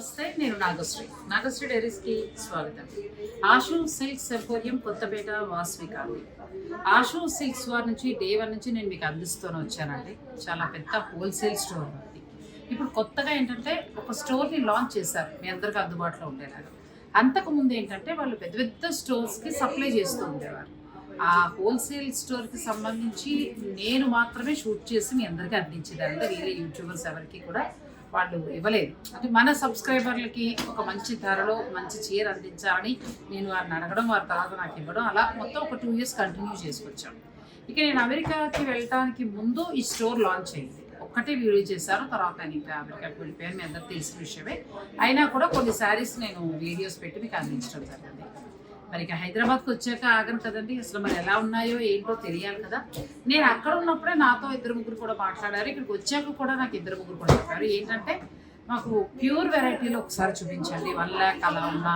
నమస్తే నేను నాగశ్రీ. నాగశ్రీ డైరీస్కి స్వాగతం. Ashu silks emporium Kothapet Vasavi colony. Ashu silks వారి నుంచి డే వన్ నుంచి నేను మీకు అందిస్తూనే వచ్చానండి. చాలా పెద్ద హోల్సేల్ స్టోర్ ఉంది ఇప్పుడు కొత్తగా ఏంటంటే ఒక స్టోర్ని లాంచ్ చేశారు. మీ అందరికీ అందుబాటులో ఉండేలాగా. అంతకుముందు ఏంటంటే వాళ్ళు పెద్ద పెద్ద స్టోర్స్కి సప్లై చేస్తూ ఉండేవారు. ఆ హోల్సేల్ స్టోర్కి సంబంధించి నేను మాత్రమే షూట్ చేసి మీ అందరికీ అందించేదాన్ని. వేరే యూట్యూబర్స్ ఎవరికి కూడా వాళ్ళు ఇవ్వలేదు. అంటే మన సబ్స్క్రైబర్లకి ఒక మంచి ధరలో మంచి చీర అందించాలని నేను వారిని అడగడం వారి తర్వాత నాకు ఇవ్వడం అలా మొత్తం ఒక టూ ఇయర్స్ కంటిన్యూ చేసుకొచ్చాం. ఇక నేను అమెరికాకి వెళ్ళటానికి ముందు ఈ స్టోర్ లాంచ్ అయింది. ఒక్కటే వీడియో చేశారు తర్వాత నేను ఇంకా అమెరికాకి వెళ్ళిపోయాను మీ అందరికి తెలిసిన విషయమే. అయినా కూడా కొన్ని శారీస్ నేను వీడియోస్ పెట్టి మీకు అందించడం జరిగింది. మరి ఇక హైదరాబాద్కి వచ్చాక ఆగను కదండి. అసలు మరి ఎలా ఉన్నాయో ఏంటో తెలియాలి కదా. నేను అక్కడ ఉన్నప్పుడే నాతో ఇద్దరు ముగ్గురు కూడా మాట్లాడారు. ఇక్కడికి వచ్చాక కూడా నాకు ఇద్దరు ముగ్గురు కూడా చెప్పారు. ఏంటంటే మాకు ప్యూర్ వెరైటీలో ఒకసారి చూపించండి. వన్ ల్యాక్ అలా ఉన్న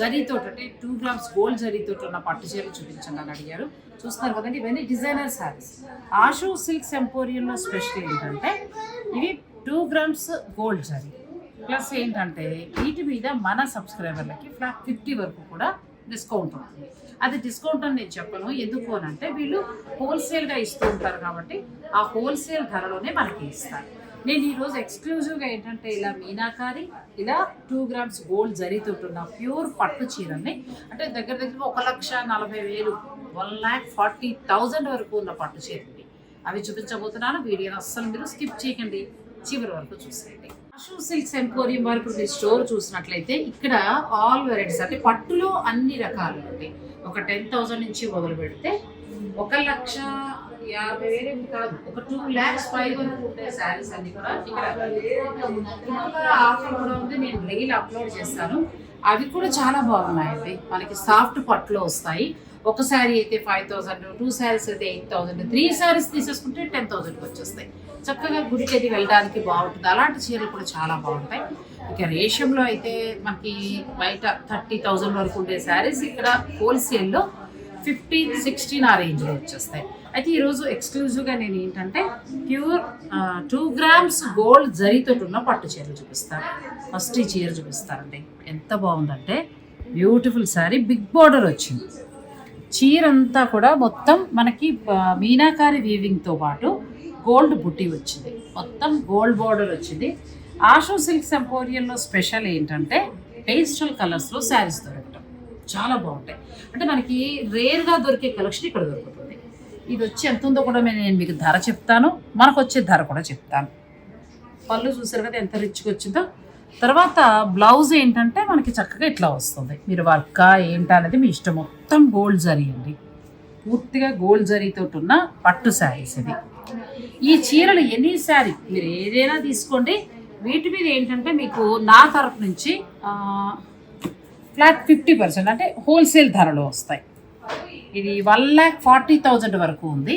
జరీతో అంటే టూ గ్రామ్స్ గోల్డ్ జరీతో ఉన్న పట్టు చీరలు చూపించండి అని అడిగారు. చూస్తున్నారు కదండి ఇవన్నీ డిజైనర్ శారీస్ ఆషు సిల్క్ ఎంపోరియంలో స్పెషల్ ఏంటంటే ఇవి two grams gold zari. Plus ఏంటంటే వీటి మీద మన సబ్స్క్రైబర్లకి ఫ్లాట్ ఫిఫ్టీ వరకు కూడా డిస్కౌంట్ ఉంటుంది. అది డిస్కౌంట్ అని నేను చెప్పను. ఎందుకు అని అంటే వీళ్ళు హోల్సేల్గా ఇస్తూ ఉంటారు కాబట్టి ఆ హోల్సేల్ ధరలోనే మనకి ఇస్తారు. నేను ఈరోజు ఎక్స్క్లూజివ్గా ఏంటంటే ఇలా మీనాకారి ఇలా టూ గ్రామ్స్ గోల్డ్ జరీతో ఉన్న ప్యూర్ పట్టు చీరని అంటే దగ్గర దగ్గర ఒక లక్ష నలభై వేలు వన్ ల్యాక్ ఫార్టీ థౌజండ్ వరకు ఉన్న పట్టు చీరని అవి చూపించబోతున్నాను. వీడియోని అస్సలు మీరు స్కిప్ చేయకండి. చివరి వరకు చూసేయండి. ఆషు సిల్క్స్ ఎంపోరియం వారు ఇప్పుడు మీరు స్టోర్ చూసినట్లయితే ఇక్కడ ఆల్ వెరైటీస్ అంటే పట్టులో అన్ని రకాలు ఉంటాయి. ఒక టెన్ థౌసండ్ నుంచి మొదలు పెడితే ఒక లక్ష యాభై వేలు కాదు. ఒక టూ ల్యాక్స్ ఫైవ్ వరకు ఉంటాయి శారీస్ అన్ని కూడా ఇక్కడ ఆఫర్ కూడా ఉంది. నేను రీల్ అప్లోడ్ చేస్తాను. అవి కూడా చాలా బాగున్నాయండి. మనకి సాఫ్ట్ పట్టులో వస్తాయి. ఒక శారీ అయితే ఫైవ్ థౌసండ్ టూ శారీస్ అయితే ఎయిట్ థౌసండ్ త్రీ శారీస్ తీసేసుకుంటే టెన్ థౌసండ్కి వచ్చేస్తాయి. చక్కగా గుడికి అది వెళ్ళడానికి బాగుంటుంది. అలాంటి చీరలు కూడా చాలా బాగుంటాయి. ఇక రేషంలో అయితే మనకి బయట థర్టీ థౌజండ్ వరకు ఉండే శారీస్ ఇక్కడ హోల్సేల్లో ఫిఫ్టీన్ సిక్స్టీన్ ఆ రేంజ్లో వచ్చేస్తాయి. అయితే ఈరోజు ఎక్స్క్లూజివ్గా నేను ఏంటంటే ప్యూర్ టూ గ్రామ్స్ గోల్డ్ జరీతో ఉన్న పట్టు చీరలు చూపిస్తాను ఫస్ట్ ఈ చీర చూపిస్తానండి. ఎంత బాగుందంటే బ్యూటిఫుల్ శారీ బిగ్ బార్డర్ వచ్చింది. చీర అంతా కూడా మొత్తం మనకి మీనాకారి వీవింగ్తో పాటు గోల్డ్ బుట్టి వచ్చింది. మొత్తం గోల్డ్ బార్డర్ వచ్చింది. ఆషో సిల్క్ ఎంపోరియంలో స్పెషల్ ఏంటంటే పేస్టల్ కలర్స్లో శారీస్ దొరకటం. చాలా బాగుంటాయి. అంటే మనకి రేర్గా దొరికే కలెక్షన్ ఇక్కడ దొరుకుతుంది. ఇది వచ్చి ఎంత ఉందో కూడా నేను మీకు ధర చెప్తాను. మనకు వచ్చే ధర కూడా చెప్తాను. పళ్ళు చూసారు కదా ఎంత రిచ్గా వచ్చిందో? తర్వాత బ్లౌజ్ ఏంటంటే మనకి చక్కగా ఇట్లా వస్తుంది. మీరు వర్క్ ఏంటి అనేది మీ ఇష్టం. మొత్తం గోల్డ్ జరీ అండి. పూర్తిగా గోల్డ్ జరీతో ఉన్న పట్టు శారీస్ ఇది. ఈ చీరలు ఎనీ శారీ మీరు ఏదైనా తీసుకోండి. వీటి మీద ఏంటంటే మీకు నా తరపు నుంచి ఫ్లాట్ ఫిఫ్టీ పర్సెంట్ అంటే హోల్సేల్ ధరలో వస్తాయి. ఇది వన్ ల్యాక్ ఫార్టీ థౌజండ్ వరకు ఉంది.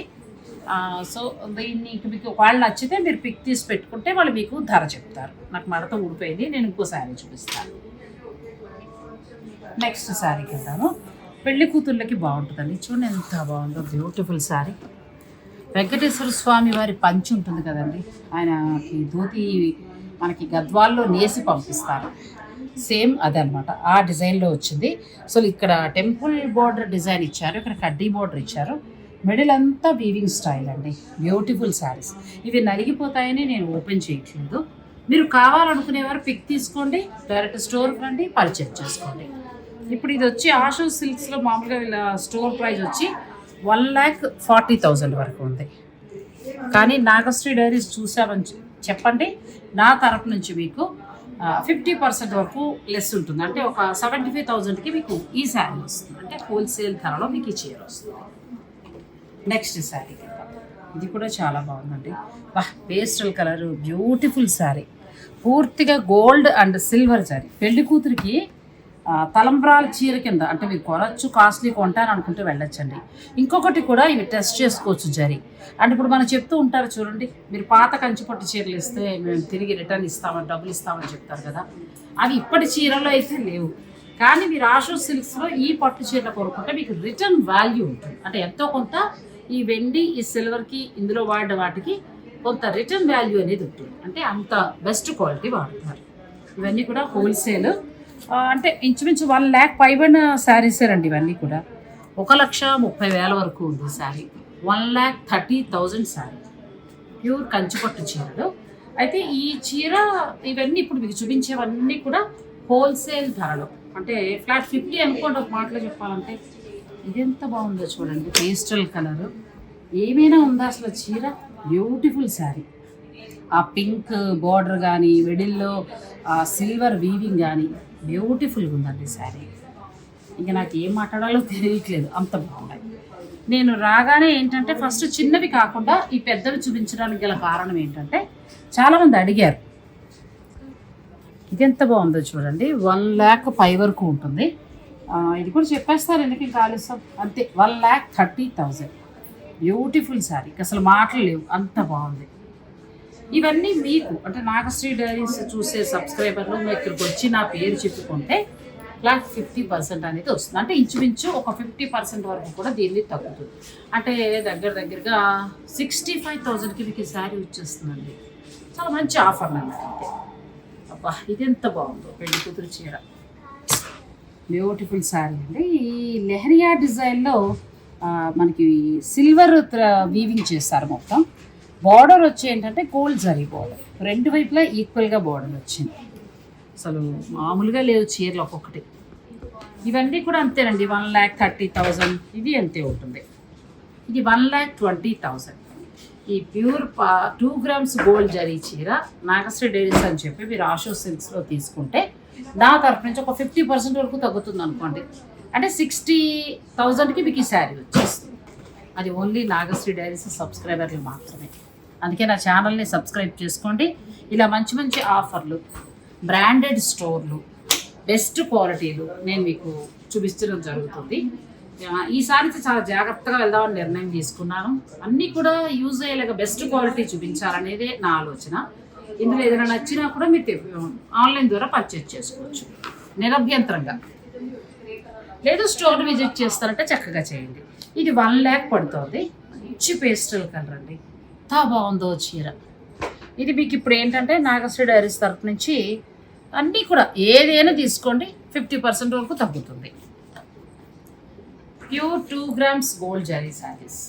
సో దీన్ని మీకు వాళ్ళు నచ్చితే మీరు పిక్ తీసి పెట్టుకుంటే వాళ్ళు మీకు ధర చెప్తారు. నాకు మడత ఊడిపోయింది నేను ఇంకో శారీ చూపిస్తాను. నెక్స్ట్ శారీకి వెళ్తాను పెళ్ళి కూతుళ్ళకి బాగుంటుందండి. చూడండి ఎంత బాగుందో బ్యూటిఫుల్ శారీ. వెంకటేశ్వర స్వామి వారి పంచి ఉంటుంది కదండి. ఆయనకి ధోతి మనకి గద్వాల్లో నేసి పంపిస్తారు. సేమ్ అదనమాట ఆ డిజైన్లో వచ్చింది. సో ఇక్కడ టెంపుల్ బార్డర్ డిజైన్ ఇచ్చారు. ఇక్కడ కడ్డీ బోర్డర్ ఇచ్చారు. మిడిల్ అంతా వీవింగ్ స్టైల్ అండి. బ్యూటిఫుల్ శారీస్ ఇవి నలిగిపోతాయని నేను ఓపెన్ చేయట్లేదు. మీరు కావాలనుకునేవారు పిక్ తీసుకోండి డైరెక్ట్ స్టోర్కి రండి పర్చేజ్ చేసుకోండి. ఇప్పుడు ఇది వచ్చి ఆషో సిల్క్స్లో మామూలుగా వీళ్ళ స్టోర్ ప్రైస్ వచ్చి వన్ ల్యాక్ ఫార్టీ థౌజండ్ వరకు ఉంది. కానీ నాగశ్రీ డైరీస్ చూసామని చెప్పండి. నా తరపు నుంచి మీకు ఫిఫ్టీ పర్సెంట్ వరకు లెస్ ఉంటుంది. అంటే ఒక సెవెంటీ ఫైవ్ థౌజండ్కి మీకు ఈ శారీ వస్తుంది. అంటే హోల్సేల్ ధరలో మీకు ఈ చీర వస్తుంది. నెక్స్ట్ శారీ. ఇది కూడా చాలా బాగుందండి. వా పేస్టల్ కలర్ బ్యూటిఫుల్ శారీ. పూర్తిగా గోల్డ్ అండ్ సిల్వర్ శారీ. పెళ్ళి కూతురికి తలంబ్రాల చీర కింద అంటే మీరు కొనచ్చు కాస్ట్లీ కొంటాను అనుకుంటే వెళ్ళొచ్చండి. ఇంకొకటి కూడా ఇవి టెస్ట్ చేసుకోవచ్చు జరి. అంటే ఇప్పుడు మనం చెప్తూ ఉంటారు చూడండి మీరు పాత కంచిపట్టు చీరలు ఇస్తే మేము తిరిగి రిటర్న్ ఇస్తామని డబ్బులు ఇస్తామని చెప్తారు కదా. అవి ఇప్పటి చీరలో అయితే లేవు. కానీ మీరు ఆషో సిల్క్స్లో ఈ పట్టు చీరలు కొనుక్కుంటే మీకు రిటర్న్ వాల్యూ ఉంటుంది. అంటే ఎంతో కొంత ఈ వెండి ఈ సిల్వర్కి ఇందులో వాడిన వాటికి కొంత రిటర్న్ వాల్యూ అనేది ఉంటుంది. అంటే అంత బెస్ట్ క్వాలిటీ వాడతారు ఇవన్నీ కూడా హోల్సేల్. అంటే ఇంచుమించు వన్ ల్యాక్ పైబడిన శారీసే రండి ఇవన్నీ కూడా. ఒక లక్ష ముప్పై వేల వరకు ఉంది sari. One lakh thirty thousand sari. Pure కంచిపట్టు చీరలు. అయితే ఈ చీర ఇవన్నీ ఇప్పుడు మీకు చూపించేవన్నీ కూడా హోల్సేల్ ధరలు. అంటే ఫ్లాట్ ఫిఫ్టీ అనుకోండి ఒక మాటలో చెప్పాలంటే ఇది ఎంత బాగుందో చూడండి పేస్టల్ కలర్. ఏమైనా ఉందా అసలు చీర? బ్యూటిఫుల్ శారీ ఆ పింక్ బార్డర్ కానీ మిడిల్లో ఆ సిల్వర్ వీవింగ్ కానీ బ్యూటిఫుల్గా ఉందండి శారీ ఇంకా నాకు ఏం మాట్లాడాలో తెలియట్లేదు అంత బాగున్నాయి నేను రాగానే ఏంటంటే ఫస్ట్ చిన్నవి కాకుండా ఈ పెద్దవి చూపించడానికి గల కారణం ఏంటంటే చాలామంది అడిగారు. ఇది ఎంత బాగుందో చూడండి వన్ ల్యాక్ పై వరకు ఉంటుంది. ఇది కూడా చెప్పేస్తారు ఎందుకు ఇంకా ఆలస్యం? అంతే one lakh thirty thousand. Beautiful sari అసలు మాటలు లేవు. అంత బాగుంది. ఇవన్నీ మీకు అంటే నాగశ్రీ డైరీస్ చూసే సబ్స్క్రైబర్లు మీ ఇక్కడికి వచ్చి నా పేరు చెప్పుకుంటే ఫ్లాట్ ఫిఫ్టీ పర్సెంట్ అనేది వస్తుంది. అంటే ఇంచుమించు ఒక ఫిఫ్టీ పర్సెంట్ వరకు కూడా దీన్ని తగ్గుతుంది. అంటే దగ్గర దగ్గరగా సిక్స్టీ ఫైవ్ థౌజండ్కి మీకు శారీ వచ్చేస్తుందండి. చాలా మంచి ఆఫర్ అన్నమాట. అంతే అబ్బా ఇది ఎంత బాగుందో. పెళ్ళి కూతురు చీర. బ్యూటిఫుల్ శారీ అండి. ఈ లెహరియా డిజైన్లో మనకి సిల్వర్ వీవింగ్ చేస్తారు మొత్తం. బార్డర్ వచ్చి ఏంటంటే గోల్డ్ జరీ బార్డర్ రెండు వైపులా ఈక్వల్గా బార్డర్ వచ్చింది. అసలు మామూలుగా లేవు చీరలు ఒక్కొక్కటి. ఇవన్నీ కూడా అంతేనండి. One lakh thirty thousand. ఇది అంతే ఉంటుంది. ఇది వన్ ల్యాక్ ట్వంటీ థౌజండ్. ఈ pure two grams gold zari చీర నాగశ్రీ డైరీస్ అని చెప్పి మీరు ఆషో సిల్క్స్లో తీసుకుంటే నా తరపు నుంచి ఒక ఫిఫ్టీ పర్సెంట్ వరకు తగ్గుతుంది అనుకోండి. అంటే సిక్స్టీ థౌజండ్కి మీకు ఈ శారీ వచ్చేస్తుంది. అది ఓన్లీ నాగశ్రీ డైరీస్ సబ్స్క్రైబర్లు మాత్రమే. అందుకే నా ఛానల్ని సబ్స్క్రైబ్ చేసుకోండి. ఇలా మంచి మంచి ఆఫర్లు బ్రాండెడ్ స్టోర్లు బెస్ట్ క్వాలిటీలు నేను మీకు చూపించడం జరుగుతుంది. ఈ ఈసారి చాలా జాగ్రత్తగా వెళ్దామని నిర్ణయం తీసుకున్నాను. అన్నీ కూడా యూజ్ అయ్యేలాగా బెస్ట్ క్వాలిటీ చూపించాలనేదే నా ఆలోచన. ఇందులో ఏదైనా నచ్చినా కూడా మీరు ఆన్లైన్ ద్వారా పర్చేజ్ చేసుకోవచ్చు. నిరభ్యంతరంగా. లేదు స్టోర్ విజిట్ చేస్తారంటే చక్కగా చేయండి. ఇది వన్ ల్యాక్ పడుతుంది. మంచి పేస్టల్ కలర్ అండి. ఎంత బాగుందో చీర. ఇది మీకు ఇప్పుడు ఏంటంటే నాగశ్రీ డైరీస్ తరఫు నుంచి అన్నీ కూడా ఏదైనా తీసుకోండి ఫిఫ్టీ పర్సెంట్ వరకు తగ్గుతుంది. Pure two grams gold zari saris.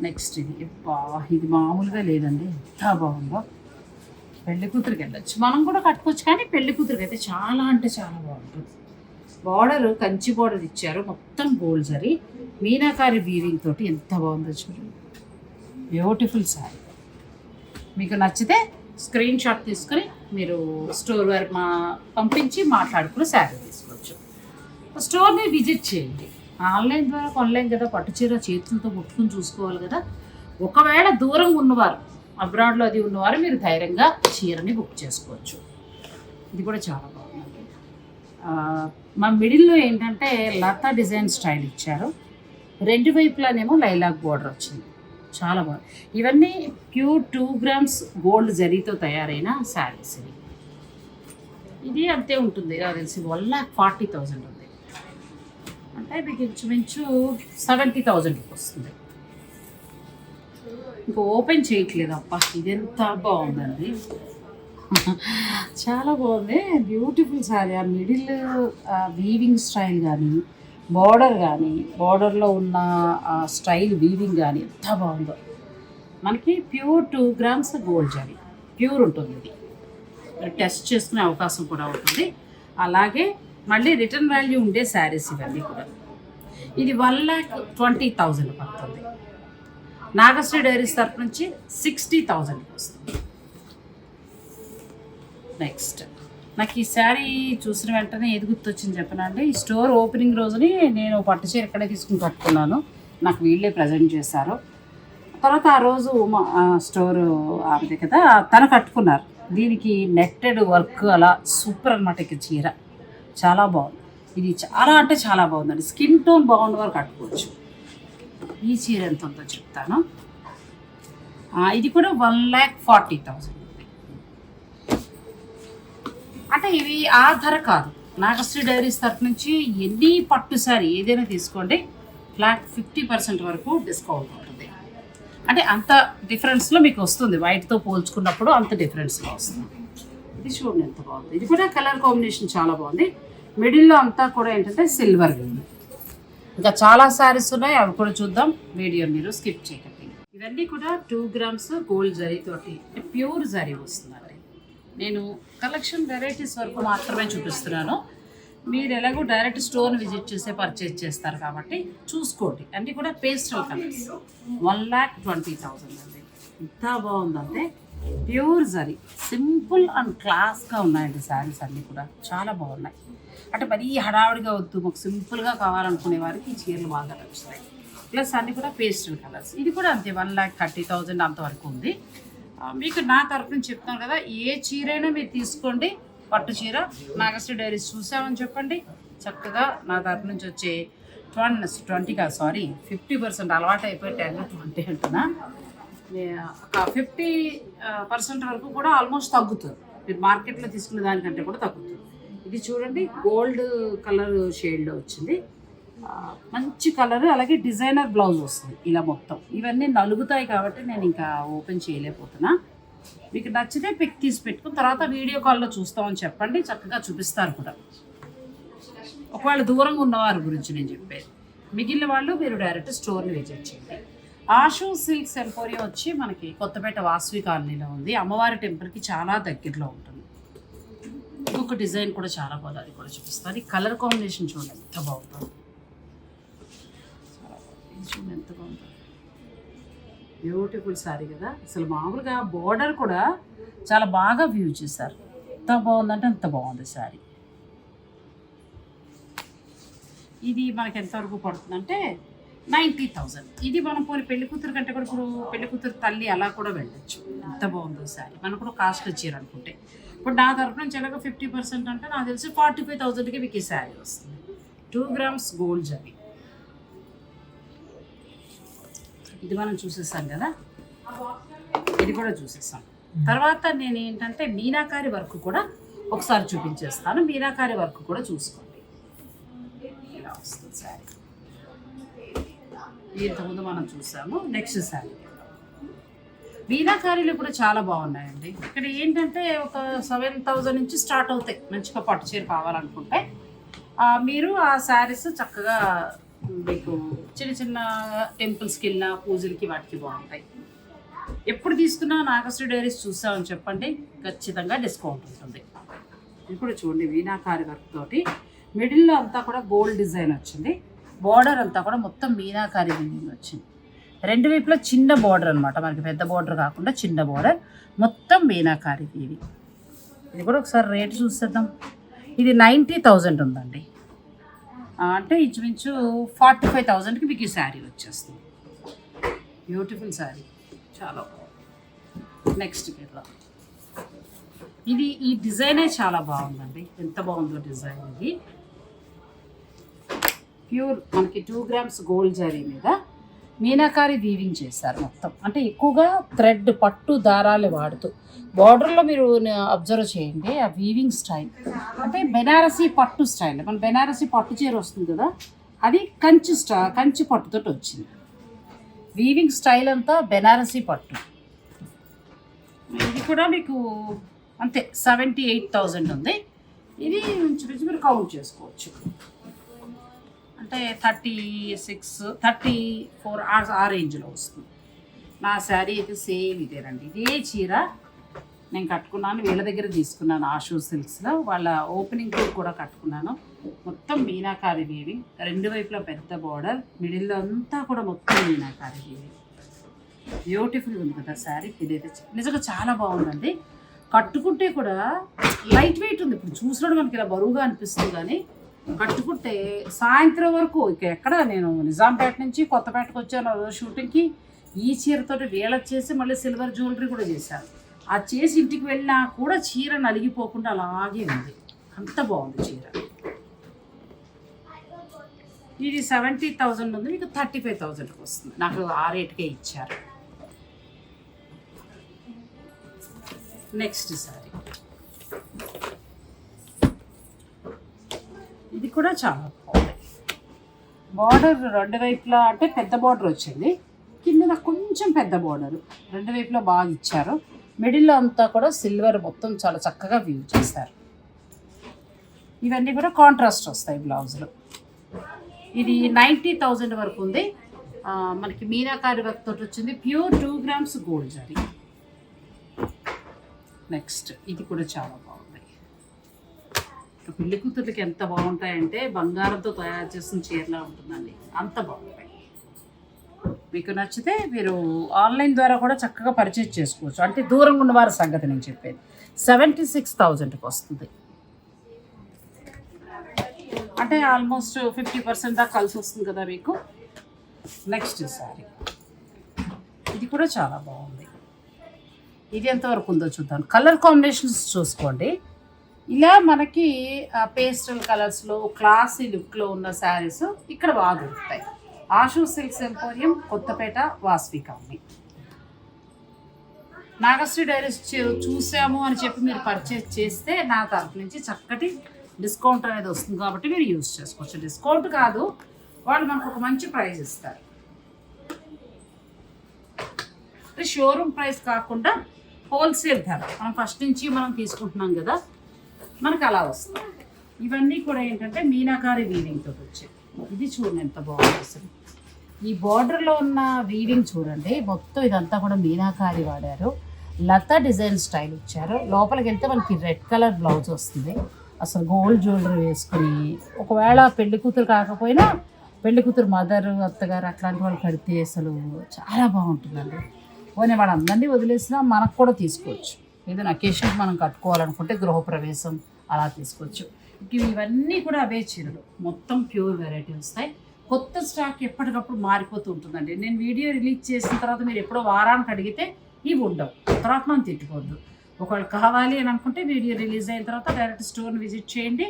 Next ఇది అబ్బా, ఇది మామూలుగా లేదండి. ఎంత బాగుందో? పెళ్ళి కూతురికి వెళ్ళచ్చు. మనం కూడా కట్టుకోవచ్చు కానీ పెళ్ళి కూతురికి అయితే చాలా అంటే చాలా బాగుంటుంది. బార్డర్ కంచి బార్డర్ ఇచ్చారు. మొత్తం గోల్డ్ జరీ మీనాకారి వీవింగ్ తోటి ఎంత బాగుందో చూడండి. బ్యూటిఫుల్ సారీ. మీకు నచ్చితే స్క్రీన్ షాట్ తీసుకొని మీరు స్టోర్ వారికి మా పంపించి మాట్లాడుకుని శారీ తీసుకోవచ్చు. స్టోర్ని విజిట్ చేయండి. ఆన్లైన్ ద్వారా కొనలేం కదా పట్టు చీర చేతులతో ముట్టుకుని చూసుకోవాలి కదా. ఒకవేళ దూరం ఉన్నవారు అబ్రాడ్లో అది ఉన్నవారు మీరు ధైర్యంగా చీరని బుక్ చేసుకోవచ్చు. ఇది కూడా చాలా బాగుంది. మా మిడిల్లో ఏంటంటే లతా డిజైన్ స్టైల్ ఇచ్చారు. రెండు వైపులానేమో లైలాక్ బోర్డర్ వచ్చింది. చాలా బాగుంది. ఇవన్నీ ప్యూర్ టూ గ్రామ్స్ గోల్డ్ జరీతో తయారైన శారీస్ ఇవి. ఇది అంతే ఉంటుంది. నాకు తెలిసి వన్ ల్యాక్ ఫార్టీ థౌజండ్ అంటే మీకు ఇంచుమించు సెవెంటీ థౌజండ్కి వస్తుంది. ఇంకా ఓపెన్ చేయట్లేదు అప్ప ఇదెంత బాగుందండి. చాలా బాగుంది. బ్యూటిఫుల్ శారీ ఆ మిడిల్ వీవింగ్ స్టైల్ కానీ బార్డర్ కానీ బార్డర్లో ఉన్న ఆ స్టైల్ వీవింగ్ కానీ ఎంత బాగుందో. మనకి pure two grams gold zari. Pure ఉంటుంది ఇది. టెస్ట్ చేసుకునే అవకాశం కూడా ఉంటుంది. అలాగే మళ్ళీ రిటర్న్ వాల్యూ ఉండే శారీస్ ఇవన్నీ కూడా. ఇది వన్ ల్యాక్ ట్వంటీ థౌజండ్ పడుతుంది. నాగశ్రీ డైరీస్ తరపు నుంచి సిక్స్టీ థౌజండ్ వస్తుంది. నెక్స్ట్. నాకు ఈ శారీ చూసిన వెంటనే ఏది గుర్తొచ్చింది చెప్పనండి ఈ స్టోర్ ఓపెనింగ్ రోజుని నేను పట్టు చీర ఇక్కడే తీసుకుని కట్టుకున్నాను. నాకు వీళ్ళే ప్రజెంట్ చేశారు. తర్వాత ఆ రోజు మా స్టోర్ ఆమెది కదా తను కట్టుకున్నారు. దీనికి నెట్టెడ్ వర్క్ అలా సూపర్ అనమాట ఇక చీర. చాలా బాగుంది. ఇది చాలా అంటే చాలా బాగుందండి. స్కిన్ టోన్ బాగున్న వారు కట్టుకోవచ్చు. ఈ చీర ఎంత ఉందో చెప్తాను. ఇది కూడా వన్ ల్యాక్ ఫార్టీ థౌజండ్ అంటే ఇవి ఆ ధర కాదు. నాగశ్రీ డైరీస్ తరఫు నుంచి ఎన్ని పట్టు సారీ ఏదైనా తీసుకోండి ఫ్లాట్ ఫిఫ్టీ పర్సెంట్ వరకు డిస్కౌంట్ ఉంటుంది. అంటే అంత డిఫరెన్స్లో మీకు వస్తుంది. వైట్తో పోల్చుకున్నప్పుడు అంత డిఫరెన్స్లో వస్తుంది. ఇది చూడండి ఎంత బాగుంది. ఇది కూడా కలర్ కాంబినేషన్ చాలా బాగుంది. మిడిల్లో అంతా కూడా ఏంటంటే సిల్వర్ ఇంకా చాలా శారీస్ ఉన్నాయి అవి కూడా చూద్దాం. వీడియో మీరు స్కిప్ చేయకండి. ఇవన్నీ కూడా టూ గ్రామ్స్ గోల్డ్ జరీ తోటి ప్యూర్ జరీ వస్తుందండి. నేను కలెక్షన్ వెరైటీస్ వరకు మాత్రమే చూపిస్తున్నాను. మీరు ఎలాగో డైరెక్ట్ స్టోర్ విజిట్ చేసే పర్చేజ్ చేస్తారు కాబట్టి చూసుకోండి. అన్నీ కూడా pastel colours. One lakh twenty thousand అండి. ఎంత బాగుందంటే ప్యూర్ జరీ. సింపుల్ అండ్ క్లాస్గా ఉన్నాయండి శారీస్ అన్నీ కూడా. చాలా బాగున్నాయి. అంటే మరీ హడావుడిగా వద్దు మాకు సింపుల్గా కావాలనుకునే వారికి ఈ చీరలు బాగా నచ్చుతాయి. ప్లస్ అన్నీ కూడా పేస్టల్ కలర్స్. ఇది కూడా అంతే వన్ ల్యాక్ థర్టీ థౌజండ్ అంతవరకు ఉంది. మీకు నా తరఫు నుంచి చెప్తాను కదా ఏ చీరైనా మీరు తీసుకోండి. పట్టు చీర నాగశ్రీ డైరీస్ చూసామని చెప్పండి. చక్కగా నా తరఫు నుంచి వచ్చే ట్వంటీ ట్వంటీ కాదు సారీ ఫిఫ్టీ పర్సెంట్ అలవాటు అయిపోయి టెన్ ట్వంటీ అంటున్నా. ఒక ఫిఫ్టీ పర్సెంట్ వరకు కూడా ఆల్మోస్ట్ తగ్గుతుంది. మీరు మార్కెట్లో తీసుకునే దానికంటే కూడా తగ్గుతుంది. ఇది చూడండి గోల్డ్ కలర్ షేడ్లో వచ్చింది. మంచి కలర్ అలాగే డిజైనర్ బ్లౌజ్ వస్తుంది ఇలా మొత్తం. ఇవన్నీ నలుగుతాయి కాబట్టి నేను ఇంకా ఓపెన్ చేయలేకపోతున్నా. మీకు నచ్చితే పిక్ తీసి పెట్టుకుని తర్వాత వీడియో కాల్లో చూస్తామని చెప్పండి. చక్కగా చూపిస్తారు కూడా. ఒకవేళ దూరంగా ఉన్నవారి గురించి నేను చెప్పేది. మిగిలిన వాళ్ళు మీరు డైరెక్ట్ స్టోర్ని విజిట్ చేయండి. ఆషు సిల్క్స్ ఎంపోరియం వచ్చి మనకి కొత్తపేట వాసవి కాలనీలో ఉంది. అమ్మవారి టెంపుల్కి చాలా దగ్గరలో ఉంటుంది. ఇంకొక డిజైన్ కూడా చాలా బాగుంది. అది కూడా చూపిస్తాను. ఈ కలర్ కాంబినేషన్ చూడండి. ఎంత బాగుంటుంది చాలా బాగుంది. చూడండి ఎంత బాగుంటుంది బ్యూటిఫుల్ శారీ కదా. అసలు మామూలుగా బోర్డర్ కూడా చాలా బాగా వ్యూ చేశారు. ఎంత బాగుందంటే అంత బాగుంది శారీ ఇది మనకి ఎంతవరకు పడుతుందంటే నైంటీ థౌజండ్ ఇది మనం పోనీ పెళ్ళి కూతురు కంటే కూడా ఇప్పుడు పెళ్ళి కూతురు తల్లి అలా కూడా వెళ్ళొచ్చు. ఎంత బాగుందో సారీ మనకు కూడా కాస్ట్ వచ్చారు అనుకుంటే. ఇప్పుడు నా తరపు నుంచి ఎలాగో ఫిఫ్టీ పర్సెంట్ అంటే నాకు తెలిసి ఫార్టీ ఫైవ్ థౌజండ్కి మీకు ఈ శారీ వస్తుంది. Two grams gold zari. ఇది మనం చూసేసాం కదా? ఇది కూడా చూసేసాం. తర్వాత నేను ఏంటంటే మీనాకారి వర్క్ కూడా ఒకసారి చూపించేస్తాను. మీనాకారి వర్క్ కూడా చూసుకోండి. ఇలా వస్తుంది శారీ. ఇంతకుముందు మనం చూసాము. నెక్స్ట్ శారీ మీనాకారీలు కూడా చాలా బాగున్నాయండి. ఇక్కడ ఏంటంటే ఒక సెవెన్ థౌజండ్ నుంచి స్టార్ట్ అవుతాయి. మంచిగా పట్టు చీర కావాలనుకుంటే. మీరు ఆ శారీస్ చక్కగా మీకు చిన్న చిన్న టెంపుల్స్కి వెళ్ళిన పూజలకి వాటికి బాగుంటాయి. ఎప్పుడు తీసుకున్నా నాగశ్రీ డైరీస్ చూసామని చెప్పండి. ఖచ్చితంగా డిస్కౌంట్ ఉంటుంది. ఇప్పుడు చూడండి వీణాకారి వర్క్ తోటి. మిడిల్లో అంతా కూడా గోల్డ్ డిజైన్ వచ్చింది. బార్డర్ అంతా కూడా మొత్తం మీనాకారి వీవింగ్ వచ్చింది. రెండు వైపులా చిన్న బార్డర్ అనమాట మనకి పెద్ద బార్డర్ కాకుండా చిన్న బార్డర్. మొత్తం మీనాకారి ఇది ఇది కూడా ఒకసారి రేట్ చూసేద్దాం. ఇది నైంటీ థౌజండ్ ఉందండి. అంటే ఇంచుమించు ఫార్టీ ఫైవ్ థౌజండ్కి మీకు ఈ శారీ వచ్చేస్తుంది. బ్యూటిఫుల్ శారీ. చాలా నెక్స్ట్ కేరళ ఇది ఈ డిజైనే చాలా బాగుందండి. ఎంత బాగుందో డిజైన్ ఇది. ప్యూర్ మనకి టూ గ్రామ్స్ గోల్డ్ జరీ మీద మీనాకారి వీవింగ్ చేశారు మొత్తం. అంటే ఎక్కువగా థ్రెడ్ పట్టు దారాలు వాడుతూ. బార్డర్లో మీరు అబ్జర్వ్ చేయండి ఆ వీవింగ్ స్టైల్ అంటే బెనారసీ పట్టు స్టైల్ మన బెనారసీ పట్టు చీర వస్తుంది కదా అది కంచి స్టా కంచి పట్టుతోటి వచ్చింది. వీవింగ్ స్టైల్ అంతా బెనారసీ పట్టు. ఇది కూడా మీకు అంతే సెవెంటీ ఎయిట్ థౌజండ్ ఉంది. ఇది నుంచి మీరు కౌంట్ చేసుకోవచ్చు. అంటే థర్టీ సిక్స్ థర్టీ ఫోర్ ఆ రేంజ్లో వస్తుంది. నా శారీ అయితే సేమ్ ఇదేనండి. ఇదే చీర నేను కట్టుకున్నాను వీళ్ళ దగ్గర తీసుకున్నాను ఆషూ సిల్క్స్లో. వాళ్ళ ఓపెనింగ్ కూడా కట్టుకున్నాను. మొత్తం మీనాకారి వేవి రెండు వైపులా పెద్ద బార్డర్. మిడిల్లో అంతా కూడా మొత్తం మీనాకారి వీవింగ్ బ్యూటిఫుల్ ఉంది కదా శారీ. ఇదైతే నిజంగా చాలా బాగుందండి. కట్టుకుంటే కూడా లైట్ వెయిట్ ఉంది. ఇప్పుడు చూసినప్పుడు మనకి ఇలా బరువుగా అనిపిస్తుంది కానీ కట్టుకుంటే సాయంత్రం వరకు ఇక ఎక్కడ నేను నిజాంపేట నుంచి కొత్తపేటకు వచ్చాను ఆ రోజు షూటింగ్కి. ఈ చీరతోటి వేళ చేసి మళ్ళీ సిల్వర్ జ్యువెలరీ కూడా చేశాను ఆ చేసి ఇంటికి వెళ్ళినా కూడా చీర నలిగిపోకుండా అలాగే ఉంది. అంత బాగుంది చీర. ఇది సెవెంటీ థౌజండ్ ఉంది మీకు థర్టీ ఫైవ్ థౌజండ్కి వస్తుంది. నాకు ఆ రేట్కే ఇచ్చారు. నెక్స్ట్ సారీ. ఇది కూడా చాలా బాగుంది. బార్డర్ రెండు వైపులా అంటే పెద్ద బార్డర్ వచ్చింది. కింద కొంచెం పెద్ద బార్డర్ రెండు వైపులా బాగా ఇచ్చారు. మిడిల్లో అంతా కూడా సిల్వర్ మొత్తం చాలా చక్కగా వ్యూ చేస్తారు. ఇవన్నీ కూడా కాంట్రాస్ట్ వస్తాయి బ్లౌజులు ఇది నైంటీ థౌజండ్ వరకు ఉంది. మనకి మీనాకారి వర్క్ తోటి వచ్చింది. Pure two grams gold zari next ఇది కూడా చాలా బాగుంది. పెళ్ళి కూతుర్లకి ఎంత బాగుంటాయంటే బంగారంతో తయారు చేసిన చీరలా ఉంటుందండి. అంత బాగుంటాయి. మీకు నచ్చితే మీరు ఆన్లైన్ ద్వారా కూడా చక్కగా పర్చేజ్ చేసుకోవచ్చు. అంటే దూరంగా ఉన్నవారి సంగతి నేను చెప్పేది. సెవెంటీ సిక్స్ థౌజండ్కి వస్తుంది. అంటే ఆల్మోస్ట్ ఫిఫ్టీ పర్సెంట్ దాకా కలిసి వస్తుంది కదా మీకు? నెక్స్ట్ సారీ ఇది కూడా చాలా బాగుంది. ఇది ఎంతవరకు ఉందో చూద్దాం. కలర్ కాంబినేషన్స్ చూసుకోండి. ఇలా మనకి పేస్టల్ కలర్స్లో క్లాసీ లుక్లో ఉన్న శారీస్ ఇక్కడ బాగా దొరుకుతాయి. Ashu silks emporium Kothapeta Vasvi company Nagasri dairies చూసాము అని చెప్పి మీరు పర్చేస్ చేస్తే నా తరఫు నుంచి చక్కటి డిస్కౌంట్ అనేది వస్తుంది కాబట్టి మీరు యూజ్ చేసుకోవచ్చు. డిస్కౌంట్ కాదు వాళ్ళు మనకు ఒక మంచి ప్రైస్ ఇస్తారు. షోరూమ్ ప్రైస్ కాకుండా హోల్సేల్ ధర. మనం ఫస్ట్ నుంచి మనం తీసుకుంటున్నాం కదా మనకు అలా వస్తుంది. ఇవన్నీ కూడా ఏంటంటే మీనాకారి వీవింగ్ తోటి వచ్చాయి. ఇది చూడండి ఎంత బాగుంది అసలు. ఈ బార్డర్లో ఉన్న వీవింగ్ చూడండి. మొత్తం ఇదంతా కూడా మీనాకారి వాడారు. లతా డిజైన్ స్టైల్ ఇచ్చారు. లోపలికి వెళ్తే మనకి రెడ్ కలర్ బ్లౌజ్ వస్తుంది. అసలు గోల్డ్ జ్యువెలరీ వేసుకుని ఒకవేళ పెళ్ళి కూతురు కాకపోయినా పెళ్ళి కూతురు మదర్ అత్తగారు అట్లాంటి వాళ్ళు కడితే అసలు చాలా బాగుంటుందండి. పోనీ వాళ్ళందరినీ వదిలేసినా మనకు కూడా తీసుకోవచ్చు. ఏదైనా అకేషన్కి మనం కట్టుకోవాలనుకుంటే గృహప్రవేశం అలా తీసుకోవచ్చు. ఇవన్నీ కూడా అవే చీరలు. మొత్తం ప్యూర్ వెరైటీ వస్తాయి. కొత్త స్టాక్ ఎప్పటికప్పుడు మారిపోతూ ఉంటుందండి. నేను వీడియో రిలీజ్ చేసిన తర్వాత మీరు ఎప్పుడో వారానికి అడిగితే ఇవి ఉండవు. తర్వాత మనం తిట్టుకోవద్దు. ఒకవేళ కావాలి అని అనుకుంటే వీడియో రిలీజ్ అయిన తర్వాత డైరెక్ట్ స్టోర్ని విజిట్ చేయండి.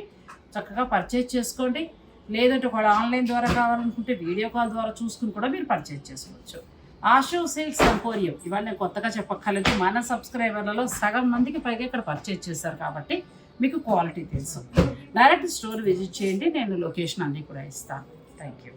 చక్కగా పర్చేజ్ చేసుకోండి. లేదంటే ఒకవేళ ఆన్లైన్ ద్వారా కావాలనుకుంటే వీడియో కాల్ ద్వారా చూసుకుని కూడా మీరు పర్చేజ్ చేసుకోవచ్చు. Asho sales emporium. ఇవాళ నేను కొత్తగా చెప్పక్కర్లేదు. మన సబ్స్క్రైబర్లలో సగం మందికి పైగా ఇక్కడ పర్చేజ్ చేశారు కాబట్టి మీకు క్వాలిటీ తెలుసు. డైరెక్ట్ స్టోర్ విజిట్ చేయండి నేను లొకేషన్ అన్నీ కూడా ఇస్తాను. Thank you